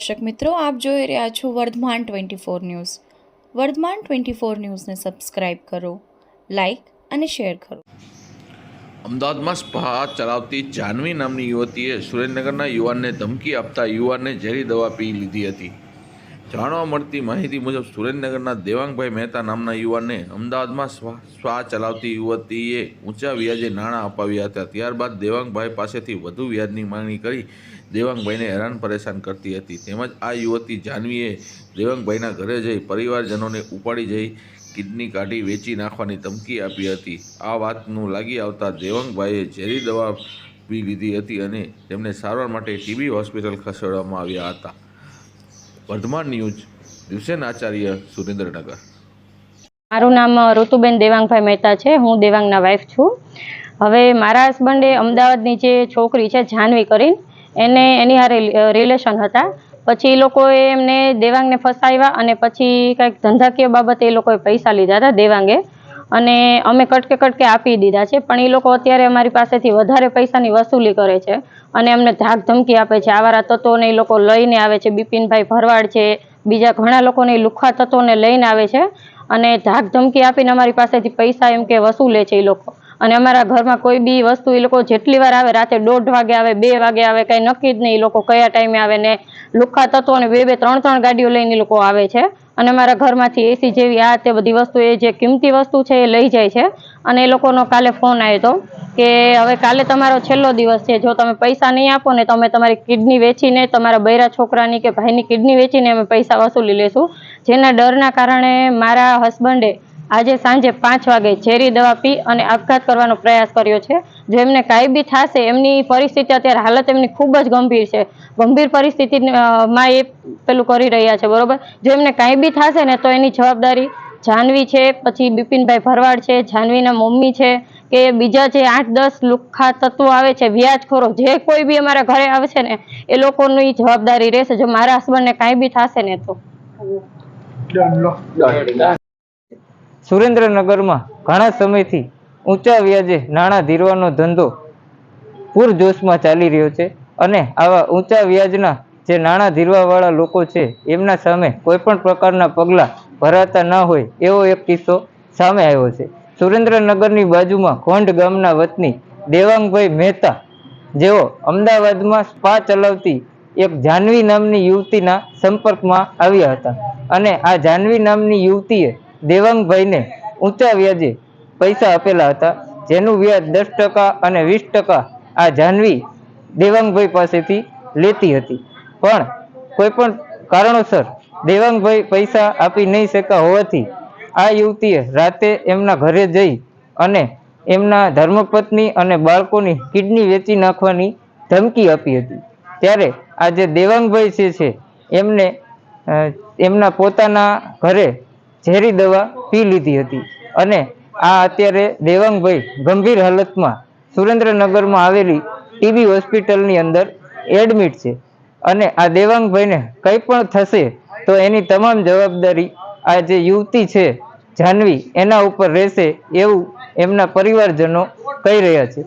દર્શક મિત્રો, આપ જોઈ રહ્યા છો Vardhman twenty four news. Vardhman twenty four ન્યૂઝને સબસ્ક્રાઇબ કરો, લાઇક અને શેર કરો. અમદાવાદમાં સ્પા ચલાવતી જાનવી નામની યુવતીએ સુરેન્દ્રનગરના યુવાનને ધમકી આપતા યુવાનને ઝેરી દવા પી લીધી હતી. જાણવા મળતી માહિતી મુજબ સુરેન્દ્રનગરના દેવાંગભાઈ મહેતા નામના યુવાનને અમદાવાદમાં સ્વા સ્પા ચલાવતી યુવતીએ ઊંચા વ્યાજે નાણાં અપાવ્યા હતા. ત્યારબાદ દેવાંગભાઈ પાસેથી વધુ વ્યાજની માંગણી કરી દેવાંગભાઈને હેરાન પરેશાન કરતી હતી. તેમજ આ યુવતી જાનવીએ દેવાંગભાઈના ઘરે જઈ પરિવારજનોને ઉપાડી જઈ કિડની કાઢી વેચી નાખવાની ધમકી આપી હતી. આ વાતનું લાગી આવતા દેવાંગભાઈએ ઝેરી દવા પી લીધી હતી અને તેમને સારવાર માટે ટીબી હોસ્પિટલ ખસેડવામાં આવ્યા હતા. વર્ધમાન ન્યૂઝ, દિવસેન આચાર્ય સુરેન્દ્રનગર. મારું નામ ઋતુબેન દેવાંગભાઈ મહેતા છે. હું દેવાંગના વાઈફ છું. હવે મારા હસબન્ડે અમદાવાદની જે છોકરી છે જાહ્નવી કરીને, એને એની હારે રિલેશન હતા. પછી એ લોકોએ એમને દેવાંગને ફસાવ્યા અને પછી કંઈક ધંધાકીય બાબતે એ લોકોએ પૈસા લીધા હતા દેવાંગે. અને અમે કટકે કટકે આપી દીધા છે. પણ એ લોકો અત્યારે અમારી પાસેથી વધારે પૈસાની વસૂલી કરે છે અને અમને ધાક ધમકી આપે છે. આવારા તત્વોને એ લોકો લઈને આવે છે. બિપિનભાઈ ભરવાડ છે, બીજા ઘણા લોકોને એ લુખ્ખા તત્વોને લઈને આવે છે અને ધાક ધમકી આપીને અમારી પાસેથી પૈસા એમ કે વસૂલે છે એ લોકો. અને અમારા ઘરમાં કોઈ બી વસ્તુ એ લોકો જેટલી વાર આવે, રાતે દોઢ વાગે આવે, બે વાગે આવે, કાંઈ નક્કી જ નહીં એ લોકો કયા ટાઈમે આવે ને લુખ્ખા તત્વોને બે બે ત્રણ ત્રણ ગાડીઓ લઈને લોકો આવે છે. અને અમારા ઘરમાંથી એસી જેવી આ તે બધી વસ્તુ એ જે કિંમતી વસ્તુ છે એ લઈ જાય છે. અને એ લોકોનો કાલે ફોન આવ્યો હતો કે હવે કાલે તમારો છેલ્લો દિવસ છે. જો તમે પૈસા નહીં આપો ને તો અમે તમારી કિડની વેચીને, તમારા બૈરા છોકરાની કે ભાઈની કિડની વેચીને અમે પૈસા વસૂલી લેશું. જેના ડરના કારણે મારા હસબન્ડે આજે સાંજે પાંચ વાગે ઝેરી દવા પી અને આપઘાત કરવાનો પ્રયાસ કર્યો છે. જો એમને કાંઈ બી થશે એમની પરિસ્થિતિ અત્યારે હાલત એમની ખૂબ જ ગંભીર છે. ગંભીર પરિસ્થિતિમાં એ પેલું કરી રહ્યા છે બરોબર? જો એમને કાંઈ બી થશે ને તો એની જવાબદારી જાનવી છે પછી બિપિનભાઈ ભરવાડ છે જાનવીના મમ્મી છે કે બીજા જે આઠ દસ લુખ્ખા તત્વો આવે છે વ્યાજખોરો જે કોઈ બી અમારા ઘરે આવે છે ને એ લોકોની જવાબદારી રહેશે. જો મારા હસબન્ડને કાંઈ બી થશે ને તો. સુરેન્દ્રનગરમાં ઘણા સમયથી ઊંચા વ્યાજે નાણાં ધીરવાનો ધંધો પૂરજોશમાં ચાલી રહ્યો છે અને આવા ઊંચા વ્યાજના જે નાણાં ધીરવાવાળા લોકો છે, એમના સામે કોઈ પણ પ્રકારના પગલાં ભરાતા ન હોય એવો એક કિસ્સો સામે આવ્યો છે. સુરેન્દ્રનગરની બાજુમાં ખોંડ ગામના વતની દેવાંગભાઈ મહેતા, જેઓ અમદાવાદમાં સ્પા ચલાવતી એક જાનવી નામની યુવતીના સંપર્કમાં આવ્યા હતા. અને આ જાનવી નામની યુવતીએ દેવાંગભાઈને ઊંચા વ્યાજે પૈસા આપેલા હતા, જેનું વ્યાજ દસ ટકા અને વીસ ટકા આ જાહ્નવી દેવાંગભાઈ પાસેથી લેતી હતી. પણ કોઈ પણ કારણોસર દેવાંગભાઈ પૈસા આપી નહીં શકા હોવાથી આ યુવતીએ રાતે એમના ઘરે જઈ અને એમના ધર્મપત્ની અને બાળકોની કિડની વેચી નાખવાની ધમકી આપી હતી. ત્યારે આ જે દેવાંગભાઈ છે, એમને એમના પોતાના ઘરે ઝેરી દવા પી લીધી હતી. અને આ અત્યારે દેવાંગભાઈ ગંભીર હાલતમાં સુરેન્દ્રનગરમાં આવેલી ટીબી હોસ્પિટલની અંદર એડમિટ છે. અને આ દેવાંગભાઈને કંઈ પણ થશે તો એની તમામ જવાબદારી આ જે યુવતી છે જાહ્નવી એના ઉપર રહેશે એવું એમના પરિવારજનો કહી રહ્યા છે.